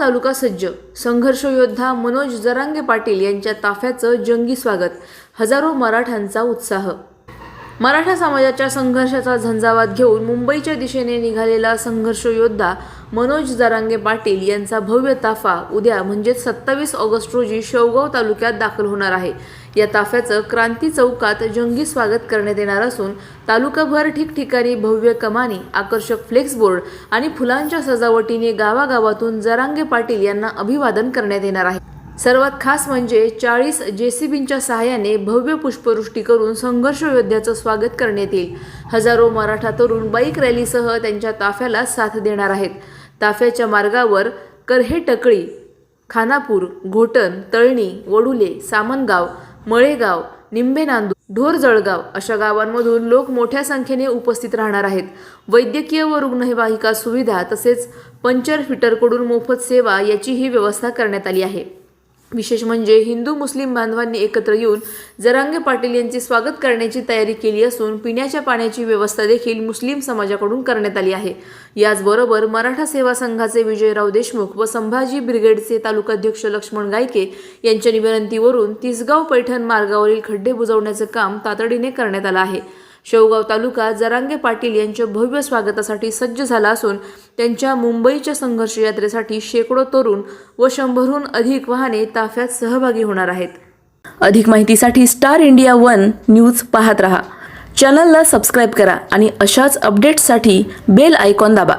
तालुका सज्ज. संघर्ष योद्धा मनोज जरांगे पाटील यांच्या ताफ्याचं जंगी स्वागत. हजारो मराठ्यांचा उत्साह. मराठा समाजाच्या संघर्षाचा झंझावात घेऊन मुंबईच्या दिशेने निघालेला संघर्ष योद्धा मनोज जरांगे पाटील यांचा भव्य ताफा उद्या म्हणजेच सत्तावीस ऑगस्ट रोजी शेवगाव तालुक्यात दाखल होणार आहे. या ताफ्याचं क्रांती चौकात जंगी स्वागत करण्यात येणार असून तालुकाभर ठिकठिकाणी भव्य कमानी आकर्षक फ्लेक्स बोर्ड आणि फुलांच्या सजावटीने गावागावातून जरांगे पाटील यांना अभिवादन करण्यात येणार आहे. सर्वात खास म्हणजे चाळीस जेसीबींच्या सहाय्याने भव्य पुष्पवृष्टी करून संघर्ष योद्ध्याचं स्वागत करण्यात येईल. हजारो मराठा तरुण बाईक रॅलीसह त्यांच्या ताफ्याला साथ देणार आहेत. ताफ्याच्या मार्गावर करहे टकळी खानापूर घोटण तळणी वडुले सामनगाव मळेगाव निंबे नांदूर ढोर जळगाव अशा गावांमधून लोक मोठ्या संख्येने उपस्थित राहणार आहेत. वैद्यकीय व रुग्णवाहिका सुविधा तसेच पंचर फिटरकडून मोफत सेवा याचीही व्यवस्था करण्यात आली आहे. विशेष म्हणजे हिंदू मुस्लिम बांधवांनी एकत्र येऊन जरांगे पाटील यांचे स्वागत करण्याची तयारी केली असून पिण्याच्या पाण्याची व्यवस्था देखील मुस्लिम समाजाकडून करण्यात आली आहे. याचबरोबर मराठा सेवा संघाचे विजयराव देशमुख व संभाजी ब्रिगेडचे तालुकाध्यक्ष लक्ष्मण गायके यांच्या विनंतीवरून तिसगाव पैठण मार्गावरील खड्डे बुजवण्याचं काम तातडीने करण्यात आलं आहे. शेवगाव तालुका जरांगे पाटील यांच्या भव्य स्वागतासाठी सज्ज झाला असून त्यांच्या मुंबईच्या संघर्ष यात्रेसाठी शेकडो तरुण व शंभरहून अधिक वाहने ताफ्यात सहभागी होणार आहेत. अधिक माहितीसाठी स्टार इंडिया वन न्यूज पाहत रहा. चॅनलला सबस्क्राईब करा आणि अशाच अपडेट्ससाठी बेल आयकॉन दाबा.